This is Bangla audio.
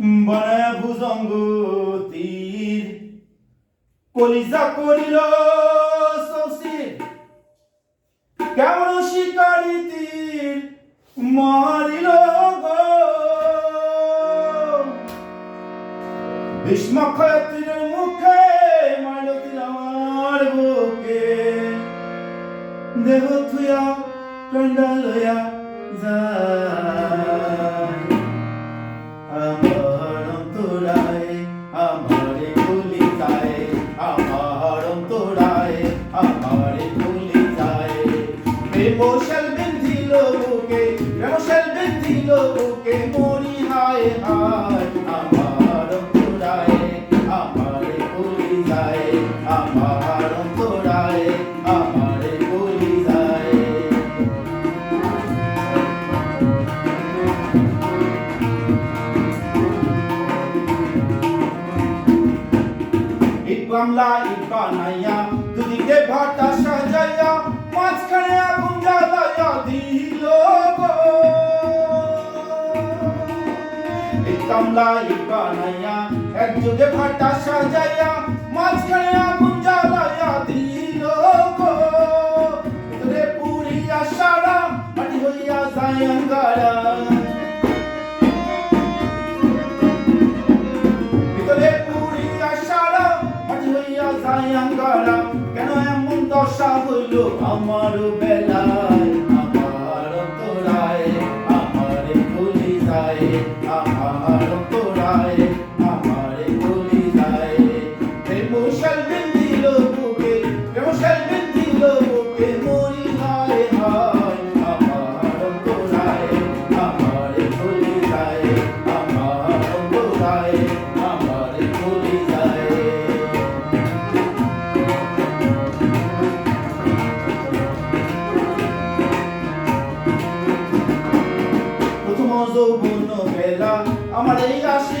বানায় ভুজঙ্গ তীর। কলিজা করিল শশীর। কেমন শিকারি তীর মারিল গো। ভীষ্ম মুখে মারিল তীর আমার বুকে। দেহ থুয়া কন্ডা লয়া প্রেমশাল বিন্ধিল বুকে প্রেমশাল বিন্ধিল বুকে মরি হায় হায়। ইট বানাইয়া দুদিকে ভাটা সাজাইয়া মাঝখানে আগুন জ্বালাইয়া দিল গো। ইট কামলা ইট বানাইয়া এক যুগে ভাটা সাজাইয়া মাঝখানে আগুন জ্বালাইয়া দিল গো। ভিতরে পুরিয়া সারা, মাটি হইয়া যায় আমার বেলায় আমার তোরায় আমার ভুলি যায় আমার তোরায়। যৌবন বেলা আমার এই আশি